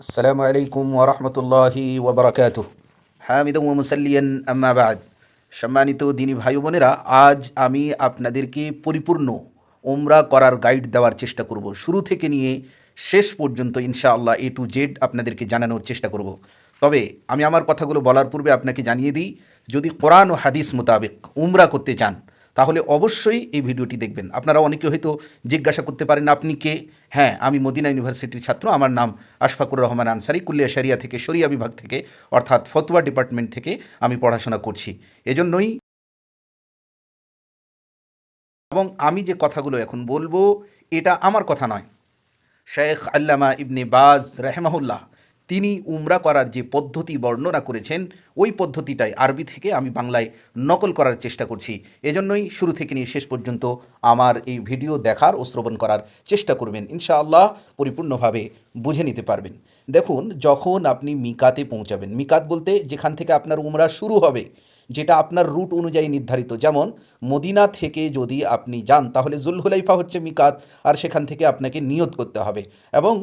السلام عليكم ورحمة الله وبركاته حامدا ومسليا أما بعد সম্মানিত দিনী ভাই বোনেরা আজ আমি আপনাদেরকে পরিপূর্ণ ওমরা করার গাইড দেওয়ার চেষ্টা করব শুরু থেকে নিয়ে শেষ পর্যন্ত ইনশাআল্লাহ এ টু জেড আপনাদেরকে জানানোর চেষ্টা করব তবে আমি আমার কথাগুলো বলার পূর্বে আপনাকে জানিয়ে দিই যদি কোরআন ও হাদিস মোতাবেক উমরা করতে চান তাহলে অবশ্যই এই ভিডিওটি দেখবেন। আপনারা অনেকে হয়তো জিজ্ঞাসা করতে পারেন, আপনি কে? হ্যাঁ আমি মদিনা ইউনিভার্সিটির ছাত্র। আমার নাম আশফাকুর রহমান আনসারি কুল্লিয়া শরিয়া থেকে, শরিয়া বিভাগ থেকে, অর্থাৎ ফতুয়া ডিপার্টমেন্ট থেকে আমি পড়াশোনা করছি। এজন্যই এবং আমি যে কথাগুলো এখন বলব, এটা আমার কথা নয়। শেখ আল্লামা ইবনে বাজ রেহমাহুল্লাহ তিনি উমরা করার যে পদ্ধতি বর্ণনা করেছেন, ওই পদ্ধতিটাই আরবি থেকে আমি বাংলায় নকল করার চেষ্টা করছি। এজন্যই শুরু থেকে নিয়ে শেষ পর্যন্ত আমার এই ভিডিও দেখার ও শ্রবণ করার চেষ্টা করবেন। ইনশাআল্লাহ পরিপূর্ণভাবে বুঝে নিতে পারবেন। দেখুন, যখন আপনি মিকাতে পৌঁছাবেন, মিকাত বলতে যেখান থেকে আপনার উমরা শুরু হবে যেটা আপনার রুট অনুযায়ী নির্ধারিত। যেমন, মদিনা থেকে যদি আপনি যান, তাহলে জুলহুলাইফা হচ্ছে মিকাত, আর সেখান থেকে আপনাকে নিয়ত করতে হবে এবং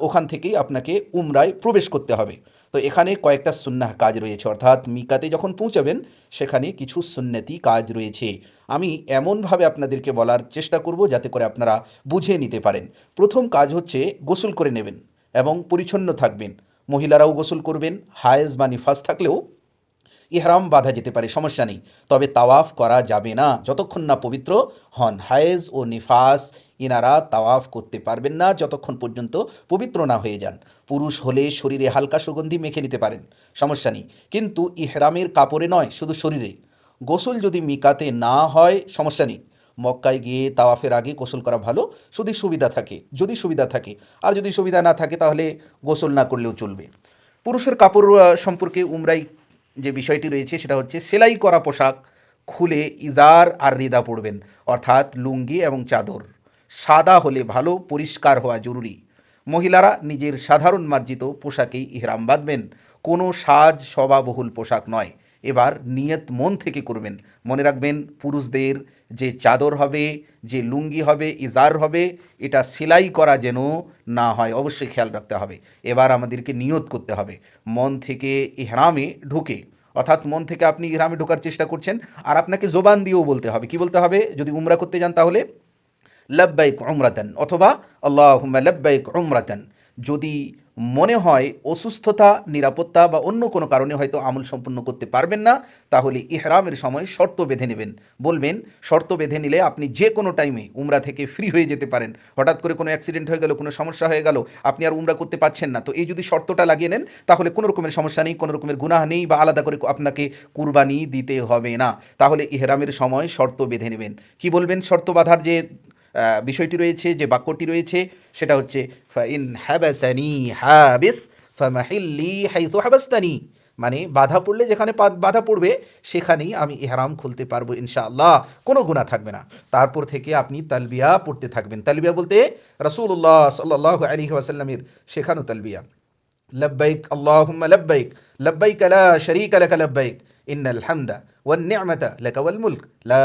ওখান থেকেই আপনাকে উমরায় প্রবেশ করতে হবে। তো এখানে কয়েকটা সুন্নাহ কাজ রয়েছে। অর্থাৎ মিকাতে যখন পৌঁছাবেন, সেখানে কিছু সুন্নতি কাজ রয়েছে। আমি এমনভাবে আপনাদেরকে বলার চেষ্টা করব যাতে করে আপনারা বুঝে নিতে পারেন। প্রথম কাজ হচ্ছে গোসল করে নেবেন এবং পরিচ্ছন্ন থাকবেন। মহিলারাও গোসল করবেন, হায়েজ বা নিফাস থাকলেও ইহরাম বাঁধা যেতে পারে, সমস্যা নেই। তবে তাওয়াফ করা যাবে না। যতক্ষণ না পবিত্র হন, হায়েজ ও নিফাস ইনারা তাওয়াফ করতে পারবেন না, যতক্ষণ পর্যন্ত পবিত্র না হয়ে যান। পুরুষ হলে শরীরে হালকা সুগন্ধি মেখে নিতে পারেন, সমস্যা নেই। কিন্তু ইহরামের কাপড়ে নয়, শুধু শরীরে। গোসল যদি মিকাতে না হয়, সমস্যা নেই। মক্কায় গিয়ে তাওয়াফের আগে গোসল করা ভালো, যদি সুবিধা থাকে, যদি সুবিধা থাকে। আর যদি সুবিধা না থাকে, তাহলে গোসল না করলেও চলবে। পুরুষের কাপড় সম্পর্কে উমরাই যে বিষয়টি রয়েছে সেটা হচ্ছে, সেলাই করা পোশাক খুলে ইজার আর রিদা পড়বেন, অর্থাৎ লুঙ্গি এবং চাদর। সাদা হলে ভালো, পরিষ্কার হওয়া জরুরি। মহিলারা নিজের সাধারণ মার্জিত পোশাকেই ইহরাম বাঁধবেন। কোনো সাজ সবাবহুল পোশাক নয়। এবার নিয়ত মন থেকে করবেন। মনে রাখবেন, পুরুষদের যে চাদর হবে, যে লুঙ্গি হবে, ইজার হবে, এটা সেলাই করা যেন না হয়, অবশ্যই খেয়াল রাখতে হবে। এবার আমাদেরকে নিয়ত করতে হবে। মন থেকে ইহরামে ঢুকে, অর্থাৎ মন থেকে আপনি ইহরামে ঢোকার চেষ্টা করছেন, আর আপনাকে জোবান দিয়েও বলতে হবে। কি বলতে হবে? যদি উমরা করতে যান তাহলে, লব্বাইক উমরাতান, অথবা আল্লাহুম্মা লব্বাইক উমরাতান। যদি মনে হয় অসুস্থতা, নিরাপত্তা বা অন্য কোনো কারণে হয়তো আমল সম্পন্ন করতে পারবেন না, তাহলে ইহরামের সময় শর্ত বেঁধে নেবেন। বলবেন, শর্ত বেঁধে নিলে আপনি যে কোনো টাইমে উমরা থেকে ফ্রি হয়ে যেতে পারেন। হঠাৎ করে কোনো অ্যাক্সিডেন্ট হয়ে গেল, কোনো সমস্যা হয়ে গেল, আপনি আর উমরা করতে পারছেন না। তো এই যদি শর্তটা লাগিয়ে নেন, তাহলে কোনো রকমের সমস্যা নেই, কোনো রকমের গুনাহ নেই বা আলাদা করে আপনাকে কুরবানি দিতে হবে না। তাহলে ইহরামের সময় শর্ত বেঁধে নেবেন। কি বলবেন শর্ত বাঁধার যে বিষয়টি রয়েছে, যে বাক্যটি রয়েছে, সেটা হচ্ছে ইন হ্যাবাসানি হ্যাবিস ফামাহিল্লি হাইতু হ্যাবাস্তানি মানে বাধা পড়লে যেখানে বাধা পড়বে, সেখানেই আমি এহারাম খুলতে পারব, ইনশাআল্লাহ। কোনো গুণা থাকবে না। তারপর থেকে আপনি তালবিয়া পড়তে থাকবেন। তালবিয়া বলতে রসুল্লাহ সাল্লাহ আলী ওয়াসাল্লামের শেখানো তালবিয়া। লব্বাইক আল্লাহ লব্বাইক লব্বাইক লা শারীকা লাক লব্বাইক, ইন্নাল হামদা ওয়ান নি'মাতা লাকা ওয়াল লা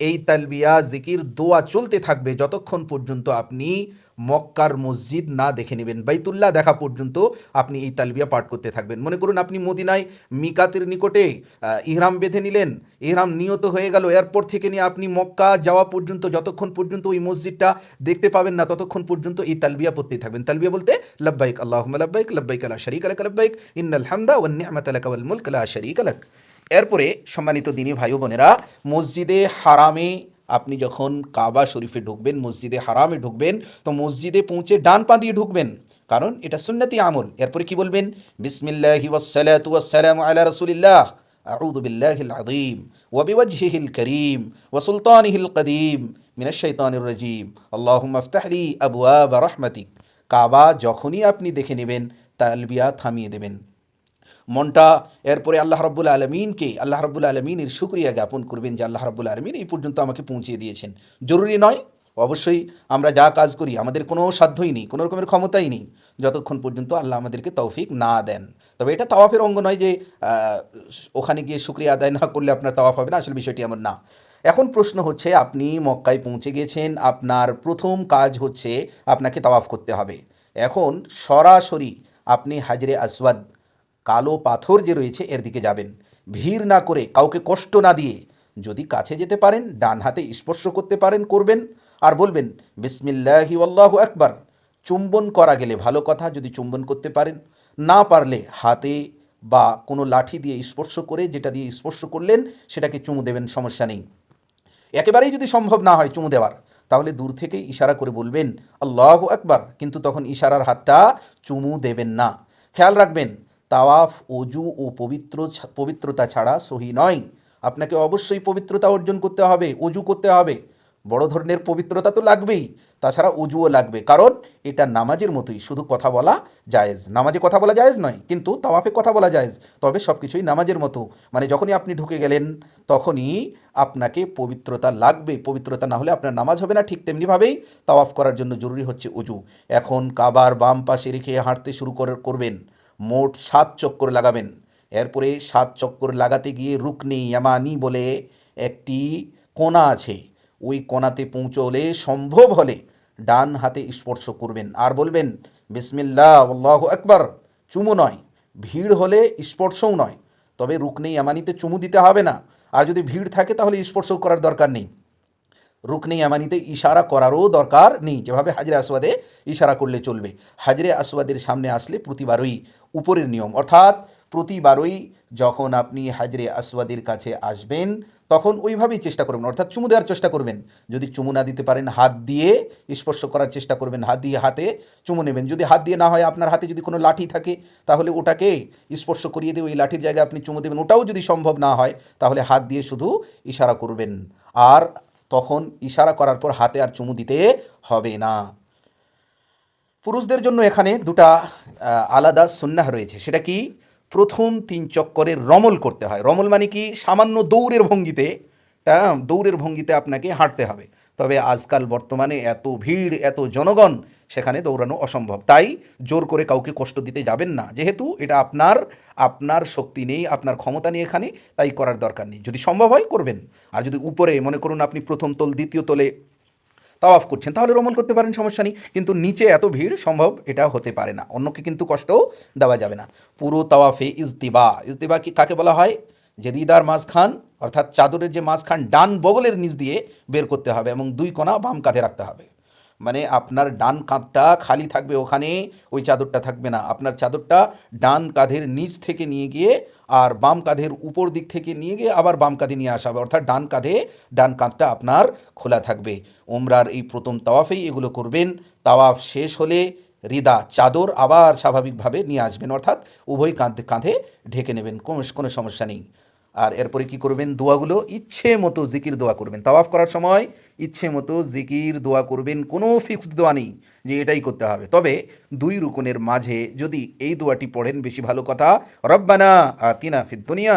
এই তালবিয়া, জিকির, দোয়া চলতে থাকবে যতক্ষণ পর্যন্ত আপনি মক্কার মসজিদ না দেখে নেবেন। বাইতুল্লাহ দেখা পর্যন্ত আপনি এই তালবিয়া পাঠ করতে থাকবেন। মনে করুন আপনি মদিনায় মিকাতের নিকটে ইহরাম বেঁধে নিলেন, ইহরাম নিয়ত হয়ে গেল এয়ারপোর্ট থেকে নিয়ে আপনি মক্কা যাওয়া পর্যন্ত, যতক্ষণ পর্যন্ত ওই মসজিদটা দেখতে পাবেন না, ততক্ষণ পর্যন্ত এই তালবিয়া পড়তেই থাকবেন। তালবিয়া বলতে, লব্বাইক আল্লাহ লব্বাইক লব্বাইক লা শারীকা লাক, লব্বাইক ইন্নাল হামদা ওয়ান নি'মাতা লাকা ওয়াল মুলক শারীকা লাক। এরপরে সম্মানিত দিনী ভাই ও বোনেরা মসজিদে হারামে আপনি যখন কাবা শরীফে ঢুকবেন মসজিদে হারামে ঢুকবেন তো মসজিদে পৌঁছে ডান পা দিয়ে ঢুকবেন কারণ এটা সুন্নতি আমল এরপরে কি বলবেন বিসমিল্লাহি ওয়াসসালাতু ওয়াসসালামু আলা রাসূলিল্লাহ أعوذ بالله العظيم وبوجهه الكريم وسلطانه القديم من الشيطان الرجيم اللهم افتح لي أبواب رحمتك কাবা যখনই আপনি দেখে নেবেন তালবিয়া থামিয়ে দেবেন মনটা এরপরে আল্লাহ রব্বুল আলমিনকে, আল্লাহ রব্বুল আলমিনের শুক্রিয়া জ্ঞাপন করবেন যে আল্লাহ রব্বুল আলমিন এই পর্যন্ত আমাকে পৌঁছে দিয়েছেন। জরুরি নয়, অবশ্যই আমরা যা কাজ করি, আমাদের কোনো সাধ্যই নেই, কোনো রকমের ক্ষমতাই নেই, যতক্ষণ পর্যন্ত আল্লাহ আমাদেরকে তৌফিক না দেন। তবে এটা তাওয়াফের অঙ্গ নয় যে ওখানে গিয়ে শুক্রিয়া আদায় না করলে আপনার তাওয়াফ হবে না, আসলে বিষয়টি আমার না। এখন প্রশ্ন হচ্ছে, আপনি মক্কায় পৌঁছে গেছেন, আপনার প্রথম কাজ হচ্ছে আপনাকে তাওয়াফ করতে হবে। এখন সরাসরি আপনি হাজরে আসওয়াদ কালো পাথর যে রয়েছে এর দিকে যাবেন। ভিড় না করে কাউকে কষ্ট না দিয়ে যদি কাছে যেতে পারেন, ডান হাতে স্পর্শ করতে পারেন, করবেন। আর বলবেন, বিসমিল্লাহি আল্লাহু আকবার। চুম্বন করা গেলে ভালো কথা, যদি চুম্বন করতে পারেন। না পারলে হাতে বা কোনো লাঠি দিয়ে স্পর্শ করে, যেটা দিয়ে স্পর্শ করলেন, সেটাকে চুমু দেবেন, সমস্যা নেই। একেবারেই যদি সম্ভব না হয় চুমু দেওয়ার, তাহলে দূর থেকে ইশারা করে বলবেন, আল্লাহ একবার কিন্তু তখন ইশারার হাতটা চুমু দেবেন না। খেয়াল রাখবেন তাওয়াফ অজু ও পবিত্র পবিত্রতা ছাড়া সহি নয়। আপনাকে অবশ্যই পবিত্রতা অর্জন করতে হবে অজু করতে হবে। বড় ধরনের পবিত্রতা তো লাগবেই, তাছাড়া অজুও লাগবে, কারণ এটা নামাজের মতোই, শুধু কথা বলা জায়েজ। নামাজে কথা বলা জায়েজ নয়, কিন্তু তাওয়াফে কথা বলা জায়েজ, তবে সব কিছুই নামাজের মতো। মানে যখনই আপনি ঢুকে গেলেন, তখনই আপনাকে পবিত্রতা লাগবে, পবিত্রতা না হলে আপনার নামাজ হবে না ঠিক তেমনিভাবেই তাওয়াফ করার জন্য জরুরি হচ্ছে অজু এখন কাবার বাম পাশে রেখে হাঁটতে শুরু করে- করবেন। মোট সাত চক্কর লাগাবেন। এরপরে সাত চক্কর লাগাতে গিয়ে রুকনি ইয়ামানি বলে একটি কোনা আছে। ওই কোনাতে পৌঁছলে সম্ভব হলে ডান হাতে স্পর্শ করবেন। আর বলবেন, বিসমিল্লাহ, আল্লাহ আকবার। চুমু নয়, ভিড় হলে স্পর্শও নয়। তবে রুকনি ইয়ামানিতে চুমু দিতে হবে না। আর যদি ভিড় থাকে তাহলে স্পর্শ করার দরকার নেই। রুকনি ইয়ামানিতে ইশারা করারও দরকার নেই। যেভাবে হাজরে আসওয়াদে ইশারা করলে চলবে। হাজরে আসওয়াদের সামনে আসলে প্রতিবারই উপরের নিয়ম। অর্থাৎ প্রতিবারই যখন আপনি হাজরে আসওয়াদের কাছে আসবেন, তখন ওইভাবেই চেষ্টা করবেন। অর্থাৎ চুমু দেওয়ার চেষ্টা করবেন। যদি চুমু না দিতে পারেন, হাত দিয়ে স্পর্শ করার চেষ্টা করবেন। হাত দিয়ে হাতে চুমু নেবেন। যদি হাত দিয়ে না হয়, আপনার হাতে যদি কোনো লাঠি থাকে, তাহলে ওটাকে স্পর্শ করিয়ে দিয়ে ওই লাঠির জায়গায় আপনি চুমু দেবেন। ওটাও যদি সম্ভব না হয়, তাহলে হাত দিয়ে শুধু ইশারা করবেন। আর তখন ইশারা করার পর হাতে আর চুমু দিতে হবে না। পুরুষদের জন্য এখানে দুটা আলাদা সুন্নাহ রয়েছে। সেটা কি? প্রথম তিন চক্করের রমল করতে হয়। রমল মানে কি? সামান্য দৌড়ের ভঙ্গিতে দৌড়ের ভঙ্গিতে আপনাকে হাঁটতে হবে। তবে আজকাল বর্তমানে এত ভিড়, এত জনগণ সেখানে দৌড়ানো অসম্ভব। তাই জোর করে কাউকে কষ্ট দিতে যাবেন না। যেহেতু এটা আপনার আপনার শক্তি নেই, আপনার ক্ষমতা নেই এখানে, তাই করার দরকার নেই। যদি সম্ভব হয়, করবেন। আর যদি উপরে মনে করুন আপনি প্রথম তল, দ্বিতীয় তলে তাওয়াফ করছেন, তাহলে রমণ করতে পারেন, সমস্যা নেই। কিন্তু নিচে এত ভিড় সম্ভব এটা হতে পারে না। অন্যকে কিন্তু কষ্টও দেওয়া যাবে না। পুরো তাওয়াফে ইজতিবা। ইজতিবা কি কাকে বলা হয়? যে হৃদার মাঝখান, অর্থাৎ চাদরের যে মাঝখান, ডান বগলের নিচ দিয়ে বের করতে হবে এবং দুই কোণা বাম কাঁধে রাখতে হবে। মানে আপনার ডান কাঁধটা খালি থাকবে ওখানে, ওই চাদরটা থাকবে না। আপনার চাদরটা ডান কাঁধের নিচ থেকে নিয়ে গিয়ে আর বাম কাঁধের উপর দিক থেকে নিয়ে গিয়ে আবার বাম কাঁধে নিয়ে আসা হবে। অর্থাৎ ডান কাঁধে ডান কাঁধটা আপনার খোলা থাকবে। ওমরার এই প্রথম তাওয়াফেই এগুলো করবেন। তাওয়াফ শেষ হলে রিদা, চাদর আবার স্বাভাবিকভাবে নিয়ে আসবেন। অর্থাৎ উভয় কাঁধে কাঁধে ঢেকে নেবেন। কোনো কোনো সমস্যা নেই। আর এরপরে কি করবেন? দোয়াগুলো ইচ্ছে মতো জিকির দোয়া করবেন। তাওয়াফ করার সময় ইচ্ছে মতো জিকির দোয়া করবেন। কোনো ফিক্সড দোয়া নেই যে এটাই করতে হবে। তবে দুই রুকুনের মাঝে যদি এই দোয়াটি পড়েন, বেশি ভালো কথা। রব্বানা আতিনা ফিদ দুনিয়া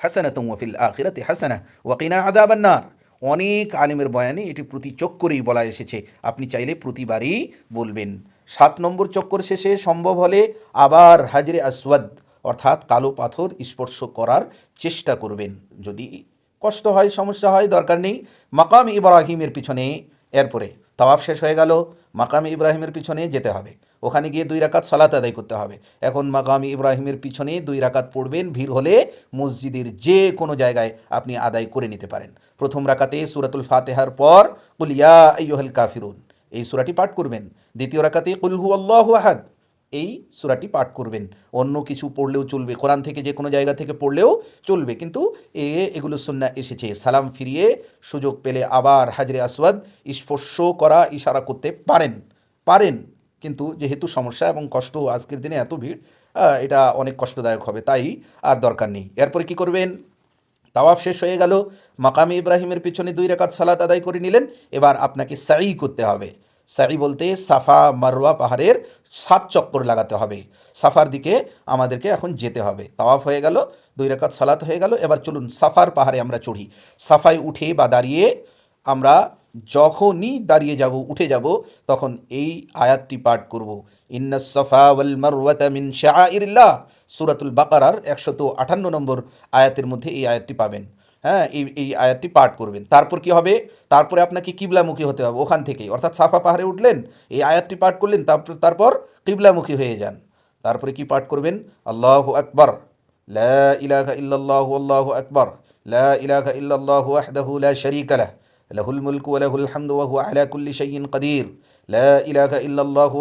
হাসানাতুম ওয়াফিল আখিরাতি হাসানা ওয়াকিনা আদাবান্নার অনেক আলিমের বয়ানে এটি প্রতি চক্করেই বলা এসেছে। আপনি চাইলে প্রতিবারই বলবেন। সাত নম্বর চক্কর শেষে সম্ভব হলে আবার হাজরে আসওয়াদ অর্থাৎ কালো পাথর স্পর্শ করার চেষ্টা করবেন। যদি কষ্ট হয়, সমস্যা হয়, দরকার নেই, মাকাম ইব্রাহিমের পিছনে এরপরে তাওয়াফ শেষ হয়ে গেল, মাকাম ইব্রাহিমের পিছনে যেতে হবে। ওখানে গিয়ে দুই রাকাত সালাত আদায় করতে হবে। এখন মাকাম ইব্রাহিমের পিছনে দুই রাকাত পড়বেন, ভিড় হলে মসজিদের যে কোনো জায়গায় আপনি আদায় করে নিতে পারেন। প্রথম রাকাতে সুরাতুল ফাতেহার পর কুলিয়া আইয়ুহাল কাফিরুন। এই সুরাটি পাঠ করবেন। দ্বিতীয় রাকাতে কুল আল্লাহ আল্লাহু আহাদ। এই সূরাটি পাঠ করবেন। অন্য কিছু পড়লেও চলবে। কোরআন থেকে যে কোনো জায়গা থেকে পড়লেও চলবে। কিন্তু এ, এগুলো সুন্না এসেছে। সালাম ফিরিয়ে সুযোগ পেলে আবার হাজরে আসওয়াদ স্পর্শ করা, ইশারা করতে পারেন। পারেন। কিন্তু যেহেতু সমস্যা এবং কষ্ট, আজকের দিনে এত ভিড় এটা অনেক কষ্টদায়ক হবে। তাই আর দরকার নেই। এরপরে কি করবেন? তাওয়াফ শেষ হয়ে গেল। মাকামি ইব্রাহিমের পিছনে দুই রেখাত সালাত আদায় করে নিলেন। এবার আপনাকে সাই করতে হবে। সাই বলতে সাফা মারওয়া পাহাড়ের সাত চক্কর লাগাতে হবে। সাফার দিকে আমাদেরকে এখন যেতে হবে। তাওয়াফ হয়ে গেল, দুই রাকাত সালাত হয়ে গেল। এবার চলুন সাফার পাহাড়ে আমরা চড়ি। সাফায় উঠে বা দাঁড়িয়ে আমরা যখনই দাঁড়িয়ে যাব, উঠে যাব, তখন এই আয়াতটি পাঠ করব। ইন্না সফা ওয়াল মারওয়াতা মিন শাআইরিল্লাহ। সূরাতুল বাকারার একশত আটান্ন নম্বর আয়াতের মধ্যে এই আয়াতটি পাবেন। হ্যাঁ এই এই আয়াতটি পাঠ করবেন। তারপর কি হবে? তারপরে আপনাকে কিবলামুখী হতে হবে ওখান থেকেই। অর্থাৎ সাফা পাহাড়ে উঠলেন, এই আয়াতটি পাঠ করলেন তারপর তারপর কিবলামুখী হয়ে যান। তারপরে কি পাঠ করবেন? আল্লাহ আকবর। ইলাহা ইল্লাল্লাহু আল্লাহু আকবর। ইলাহা ইল্লাল্লাহু হুয়া আলা কুল্লি ইলাহা ইল্লাল্লাহু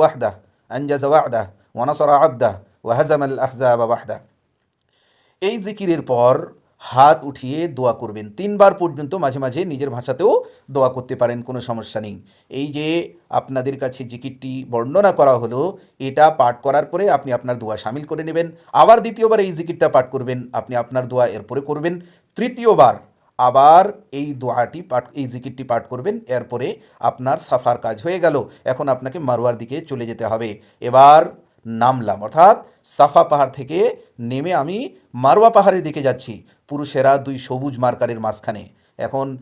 এই জিকিরের পর হাত উঠিয়ে দোয়া করবেন। তিনবার পর্যন্ত মাঝে মাঝে নিজের ভাষাতেও দোয়া করতে পারেন, কোনো সমস্যা নেই। এই যে আপনাদের কাছে জিকিরটি বর্ণনা করা হলো, এটা পাঠ করার পরে আপনি আপনার দোয়া সামিল করে নেবেন। আবার দ্বিতীয়বার এই জিকিরটা পাঠ করবেন, আপনি আপনার দোয়া এরপরে করবেন। তৃতীয়বার আবার এই দোয়াটি পাঠ, এই জিকিরটি পাঠ করবেন, এরপরে আপনার সাফার কাজ হয়ে গেল। এখন আপনাকে মারোয়ার দিকে চলে যেতে হবে। এবার নামলাম। অর্থাৎ সাফা পাহাড় থেকে নেমে আমি মারওয়া পাহাড়ের দিকে যাচ্ছি, পুরুষেরা দুই সবুজ মার্কারের মাঝখানে। এখন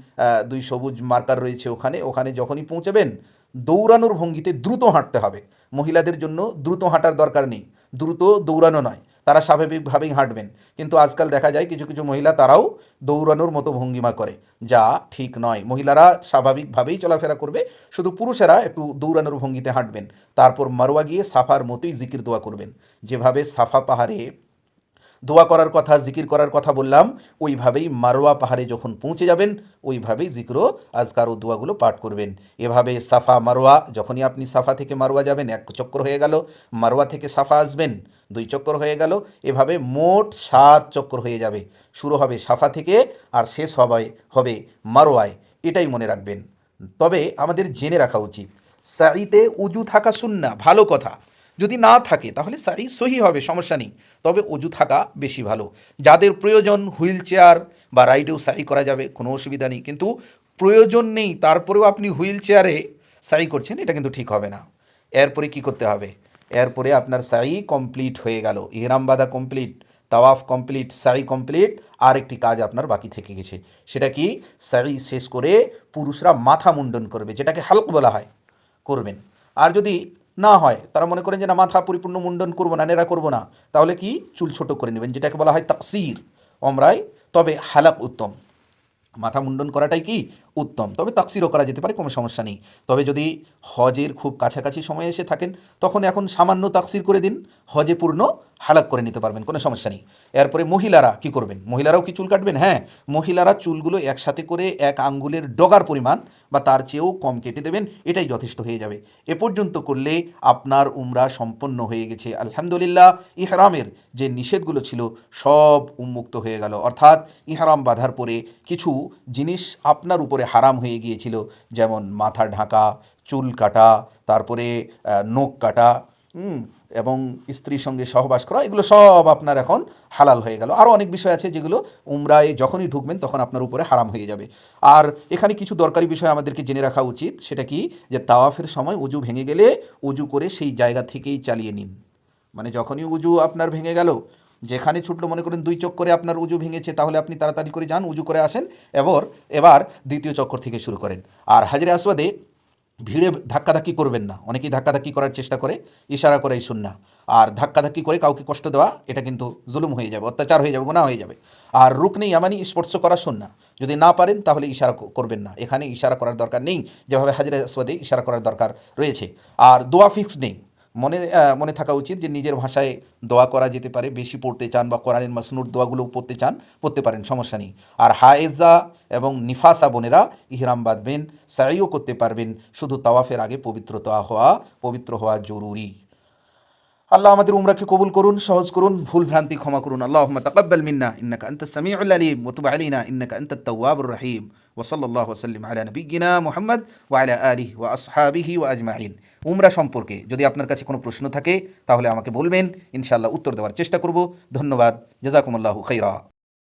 দুই সবুজ মার্কার রয়েছে ওখানে। ওখানে যখনই পৌঁছাবেন, দৌড়ানোর ভঙ্গিতে দ্রুত হাঁটতে হবে। মহিলাদের জন্য দ্রুত হাঁটার দরকার নেই। দ্রুত দৌড়ানো নয়। তারা স্বাভাবিকভাবেই হাঁটবেন। কিন্তু আজকাল দেখা যায় কিছু কিছু মহিলা তারাও দৌড়ানোর মতো ভঙ্গিমা করে, যা ঠিক নয়। মহিলারা স্বাভাবিকভাবেই চলাফেরা করবে, শুধু পুরুষেরা একটু দৌড়ানোর ভঙ্গিতে হাঁটবেন। তারপর মারোয়া গিয়ে সাফার মতোই জিকির দোয়া করবেন। যেভাবে সাফা পাহাড়ে দোয়া করার কথা, জিকির করার কথা বললাম, ওইভাবেই মারোয়া পাহাড়ে যখন পৌঁছে যাবেন, ওইভাবেই জিক্র আজকার ও দোয়াগুলো পাঠ করবেন। এভাবে সাফা মারোয়া, যখনই আপনি সাফা থেকে মারোয়া যাবেন, এক চক্কর হয়ে গেল, মারোয়া থেকে সাফা আসবেন, দুই চক্কর হয়ে গেল, এভাবে মোট সাত চক্কর হয়ে যাবে। শুরু হবে সাফা থেকে আর শেষ হবে হবে মারোয়ায়, এটাই মনে রাখবেন। তবে আমাদের জেনে রাখা উচিত সাইতে উজু থাকা সুন্না, ভালো কথা। যদি না থাকে, তাহলে সাই সহি হবে, সমস্যা নেই। তবে অজু থাকা বেশি ভালো। যাদের প্রয়োজন হুইল চেয়ার বা রাইডেও সাই করা যাবে, কোনো অসুবিধা নেই। কিন্তু প্রয়োজন নেই, তারপরেও আপনি হুইল চেয়ারে সাই করছেন, এটা কিন্তু ঠিক হবে না। এরপরে কি করতে হবে? এরপরে আপনার সাই কমপ্লিট হয়ে গেল। ইহরাম বাঁধা কমপ্লিট তাওয়াফ কমপ্লিট সাই কমপ্লিট আর একটি কাজ আপনার বাকি থেকে গেছে। সেটা কি? সাই শেষ করে পুরুষরা মাথা মুন্ডন করবে, যেটাকে হালক বলা হয়। করবেন। আর যদি না হয়, তারা মনে করেন যে না মাথা পরিপূর্ণ মুন্ডন করব না, নেড়া করব না, তাহলে কি? চুল ছোট করে নেবেন, যেটাকে বলা হয় তাকসির অমরায় তবে হালাক উত্তম। মাথা মুন্ডন করাটাই কি? উত্তম। তবে তাকসিরও করা যেতে পারে, কোনো সমস্যা নেই। তবে যদি হজের খুব কাছাকাছি সময়ে এসে থাকেন, তখন এখন সামান্য তাকসির করে দিন, হজে পূর্ণ হালাক করে নিতে পারবেন, কোনো সমস্যা নেই। এরপরে মহিলারা কি করবেন? মহিলারাও কি চুল কাটবেন? হ্যাঁ মহিলারা চুলগুলো একসাথে করে এক আঙ্গুলের ডগার পরিমাণ বা তার চেয়েও কম কেটে দেবেন, এটাই যথেষ্ট হয়ে যাবে। এ পর্যন্ত করলে আপনার উমরা সম্পন্ন হয়ে গেছে। আলহামদুলিল্লাহ, ইহরামের যে নিষেধগুলো ছিল, সব উন্মুক্ত হয়ে গেল। অর্থাৎ ইহরাম বাঁধার পরে কিছু জিনিস আপনার উপরে হারাম হয়ে গিয়েছিল, যেমন মাথা ঢাকা, চুল কাটা, তারপরে নখ কাটা এবং স্ত্রীর সঙ্গে সহবাস করা, এগুলো সব আপনার এখন হালাল হয়ে গেল। আরও অনেক বিষয় আছে যেগুলো উমরায় যখনই ঢুকবেন তখন আপনার উপরে হারাম হয়ে যাবে। আর এখানে কিছু দরকারি বিষয় আমাদেরকে জেনে রাখা উচিত, সেটা কি? যে তাওয়াফের সময় উজু ভেঙে গেলে উজু করে সেই জায়গা থেকেই চালিয়ে নিন। মানে যখনই উজু আপনার ভেঙে গেল, যেখানে ছুটলো, মনে করেন দুই চক্করে আপনার উজু ভেঙেছে, তাহলে আপনি তাড়াতাড়ি করে যান, উজু করে আসেন, এবার এবার দ্বিতীয় চক্কর থেকে শুরু করেন। আর হাজরে আসওয়াদে ভিড়ে ধাক্কাধাক্কি করবেন না। অনেকেই ধাক্কাধাক্কি করার চেষ্টা করে, ইশারা করে শুন না আর ধাক্কাধাক্কি করে কাউকে কষ্ট দেওয়া, এটা কিন্তু জুলুম হয়ে যাবে, অত্যাচার হয়ে যাবে গুণা হয়ে যাবে। আর রুকনি ইয়ামানি স্পর্শ করা শুন না যদি না পারেন, তাহলে ইশারা করবেন না। এখানে ইশারা করার দরকার নেই। যেভাবে হাজিরা আসওয়াদে ইশারা করার দরকার রয়েছে। আর দোয়া ফিক্স নেই। মনে মনে থাকা উচিত যে নিজের ভাষায় দোয়া করা যেতে পারে, বেশি পড়তে চান বা কোরআনের মাসনুর দোয়াগুলো পড়তে চান, পড়তে পারেন, সমস্যা নেই। আর হায়েজা এবং নিফাসা বোনেরা ইহরাম বাঁধবেন, সাইও করতে পারবেন, শুধু তাওয়াফের আগে পবিত্রতা হওয়া, পবিত্র হওয়া জরুরি। আল্লাহ আমাদের উমরাকে কবুল করুন, সহজ করুন, ভুল ভ্রান্তি ক্ষমা করুন। আল্লাহুম্মা তাকাব্বাল মিন্না, ইন্নাকা আনতাস সামিউল আলিম ওয়া তুব আলাইনা, ইন্নাকা আনতাত তাওয়াবুর রহিম। ওয়া সাল্লিম আলা নবিয়্যিনা মুহাম্মদ ওয়া আলা ওয়া আসহাবিহি ওয়া আজমাইন। উমরা সম্পর্কে যদি আপনার কাছে কোনো প্রশ্ন থাকে, তাহলে আমাকে বলবেন, ইনশাআল্লাহ উত্তর দেওয়ার চেষ্টা করব। ধন্যবাদ। জাজাকুমুল্লাহ খাইরা